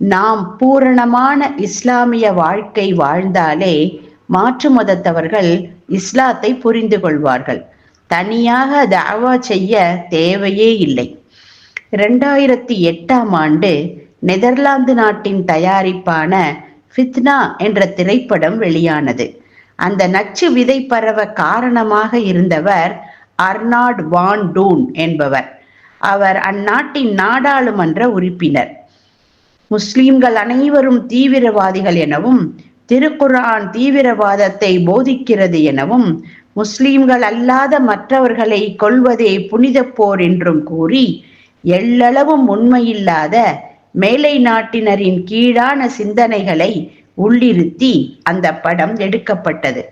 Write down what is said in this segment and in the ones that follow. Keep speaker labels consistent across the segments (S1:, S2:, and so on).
S1: நாம் பூரணமான இஸ்லாமிய வாழ்க்கை வாழ்ந்தாலே மாற்று மதத்தவர்கள் இஸ்லாத்தை புரிந்து கொள்வார்கள். தனியாக தாவா செய்ய தேவையே இல்லை. இரண்டாயிரத்தி எட்டாம் ஆண்டு நெதர்லாந்து நாட்டின் தயாரிப்பான ஃபித்னா என்ற திரைப்படம் வெளியானது. அந்த நச்சு விதை பரவ காரணமாக இருந்தவர் அர்னாட் வான் டூன் என்பவர். அவர் அந்நாட்டின் நாடாளுமன்ற உறுப்பினர். முஸ்லிம்கள் அனைவரும் தீவிரவாதிகள் எனவும் திருக்குரான் தீவிரவாதத்தை போதிக்கிறது எனவும் முஸ்லிம்கள் அல்லாத மற்றவர்களை கொல்வதே புனித போர் என்றும் கூறி எள்ளளவும் உண்மையில்லாத மேலை நாட்டினரின் கீழான சிந்தனைகளை உள்ளிருத்தி அந்த படம் எடுக்கப்பட்டது.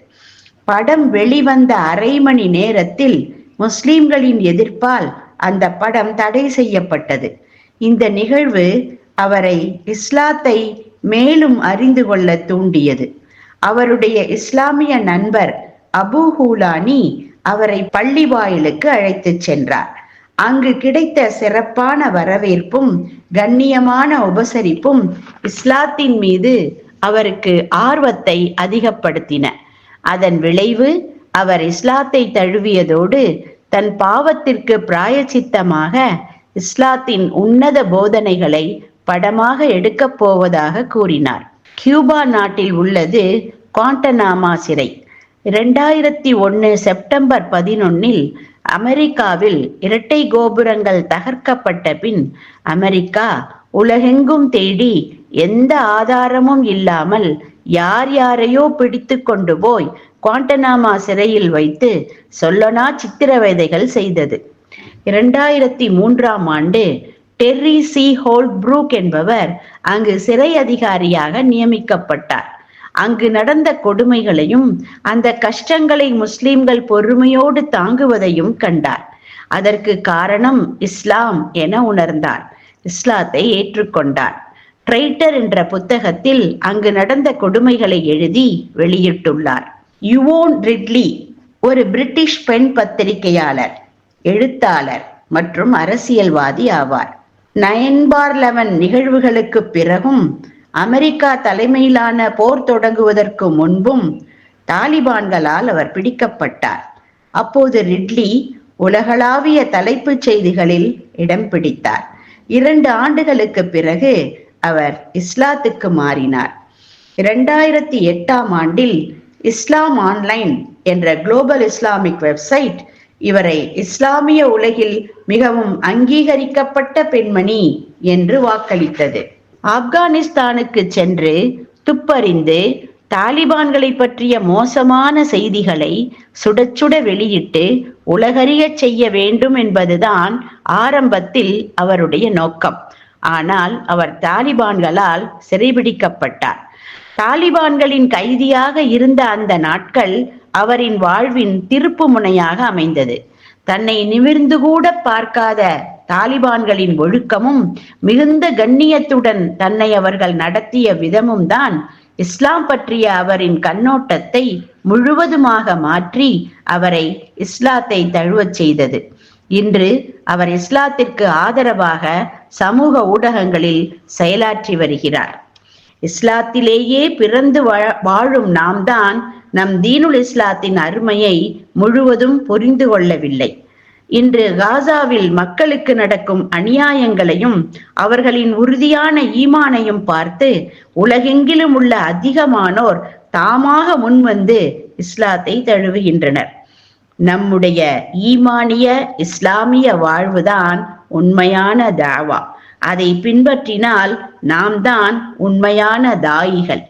S1: படம் வெளிவந்த அரை மணி நேரத்தில் முஸ்லிம்களின் எதிர்ப்பால் அந்த படம் தடை செய்யப்பட்டது. இந்த நிகழ்வு அவரை இஸ்லாத்தை மேலும் அறிந்து கொள்ள தூண்டியது. அவருடைய இஸ்லாமிய நண்பர் அபு ஹூலானி அவரை பள்ளி வாயிலுக்கு அழைத்துச் சென்றார். அங்கு கிடைத்த சிறப்பான வரவேற்பும் கண்ணியமான உபசரிப்பும் இஸ்லாத்தின் மீது அவருக்கு ஆர்வத்தை அதிகப்படுத்தின. அதன் விளைவு அவர் இஸ்லாத்தை தழுவியதோடு தன் பாவத்திற்கு பிராயச்சித்தமாக இஸ்லாத்தின் உன்னத போதனைகளை படமாக எடுக்கப் போவதாக கூறினார். கியூபா நாட்டில் உள்ளது குவாண்டனாமா சிறை. இரண்டாயிரத்தி ஒன்று செப்டம்பர் பதினொன்னில் அமெரிக்காவில் இரட்டை கோபுரங்கள் தகர்க்கப்பட்ட பின் அமெரிக்கா உலகெங்கும் தேடி எந்த ஆதாரமும் இல்லாமல் யார் யாரையோ பிடித்து கொண்டு போய் குவாண்டனாமா சிறையில் வைத்து சொல்லனா சித்திரவதைகள் செய்தது. இரண்டாயிரத்தி மூன்றாம் ஆண்டு டெர்ரி சி ஹோல்ப்ரூக் என்பவர் அங்கு சிறை அதிகாரியாக நியமிக்கப்பட்டார். அங்கு நடந்த கொடுமைகளையும் அந்த கஷ்டங்களை முஸ்லிம்கள் பொறுமையோடு தாங்குவதையும் கண்டார். அதற்கு காரணம் இஸ்லாம் என உணர்ந்தார். இஸ்லாத்தை ஏற்றுக்கொண்டார். ட்ரைட்டர் என்ற புத்தகத்தில் அங்கு நடந்த கொடுமைகளை எழுதி வெளியிட்டுள்ளார். யுவோன் ரிட்லி ஒரு பிரிட்டிஷ் பெண் பத்திரிகையாளர் எழுத்தாளர் மற்றும் அரசியல்வாதி ஆவார். நயன் பார் லெவன் நிகழ்வுகளுக்கு பிறகும் அமெரிக்கா தலைமையிலான போர் தொடங்குவதற்கு முன்பும் தாலிபான்களால் அவர் பிடிக்கப்பட்டார். அப்போது ரிட்லி உலகளாவிய தலைப்புச் செய்திகளில் இடம் பிடித்தார். இரண்டு ஆண்டுகளுக்கு பிறகு அவர் இஸ்லாத்துக்கு மாறினார். இரண்டாயிரத்தி எட்டாம் ஆண்டில் இஸ்லாம் ஆன்லைன் என்ற குளோபல் இஸ்லாமிக் வெப்சைட் இவரை இஸ்லாமிய உலகில் மிகவும் அங்கீகரிக்கப்பட்ட பெண்மணி என்று வாக்களித்தது. ஆப்கானிஸ்தானுக்கு சென்று துப்பறிந்து தாலிபான்களை பற்றிய மோசமான செய்திகளை சுட சுட வெளியிட்டு உலகறியச் செய்ய வேண்டும் என்பதுதான் ஆரம்பத்தில் அவருடைய நோக்கம். ஆனால் அவர் தாலிபான்களால் சிறைபிடிக்கப்பட்டார். தாலிபான்களின் கைதியாக இருந்த அந்த நாட்கள் அவரின் வாழ்வின் திருப்பு முனையாக அமைந்தது. தன்னை நிமிர்ந்து கூட பார்க்காத தாலிபான்களின் ஒழுக்கமும் மிகுந்த கண்ணியத்துடன் தன்னை அவர்கள் நடத்திய விதமும் தான் இஸ்லாம் பற்றிய அவரின் கண்ணோட்டத்தை முழுவதுமாக மாற்றி அவரை இஸ்லாத்தை தழுவச் செய்தது. இன்று அவர் இஸ்லாத்திற்கு ஆதரவாக சமூக ஊடகங்களில் செயலாற்றி வருகிறார். இஸ்லாத்திலேயே பிறந்து வாழும் நாம் தான் நம் தீனுல் இஸ்லாத்தின் அருமையை முழுவதும் புரிந்து கொள்ளவில்லை. இன்று காசாவில் மக்களுக்கு நடக்கும் அநியாயங்களையும் அவர்களின் உறுதியான ஈமானையும் பார்த்து உலகெங்கிலும் உள்ள அதிகமானோர் தாமாக முன்வந்து இஸ்லாத்தை தழுவுகின்றனர். நம்முடைய ஈமானிய இஸ்லாமிய வாழ்வுதான் உண்மையான தாவா. அதை பின்பற்றினால் நாம் தான் உண்மையான தாயிகள்.